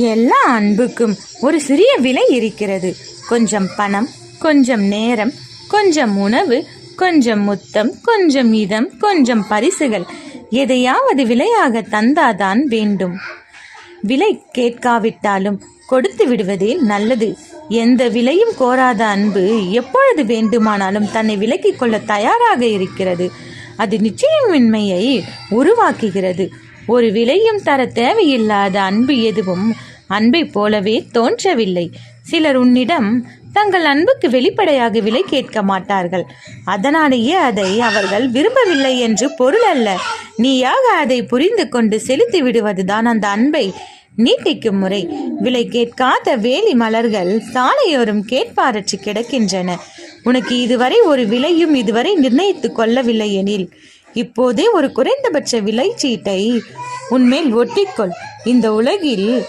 எல்லா அன்புக்கும் ஒரு சிறிய விலை இருக்கிறது. கொஞ்சம் பணம் கொஞ்சம் நேரம் கொஞ்சம் உணவு கொஞ்சம் முத்தம் கொஞ்சம் இதம் கொஞ்சம் பரிசுகள் எதையாவது விலையாக தந்தாதான் வேண்டும். விலை கேட்காவிட்டாலும் கொடுத்து விடுவதே நல்லது. எந்த விலையும் கோராத அன்பு எப்பொழுது வேண்டுமானாலும் தன்னை விலக்கிக் கொள்ள தயாராக இருக்கிறது. அது நிச்சயமின்மையை உருவாக்குகிறது. ஒரு விலையும் தர தேவையில்லாத அன்பு எதுவும் அன்பைப் போலவே தோன்றவில்லை. சிலர் உன்னிடம் தங்கள் அன்புக்கு வெளிப்படையாக விலை கேட்க மாட்டார்கள். அதனாலேயே அதை அவர்கள் விரும்பவில்லை என்று பொருள் அல்ல. நீயாக அதை புரிந்து கொண்டு செலுத்தி விடுவதுதான் அந்த அன்பை நீட்டிக்கும் முறை. விலை கேட்காத வேலி மலர்கள் சாலையோரும் கேட்பாரற்று கிடக்கின்றன. உனக்கு இதுவரை ஒரு விலையும் இதுவரை நிர்ணயித்துக் கொள்ளவில்லை எனில் இப்போதே ஒரு குறைந்தபட்ச விலை சீட்டை உன்மேல் ஒட்டிக்கொள். இந்த உலகில்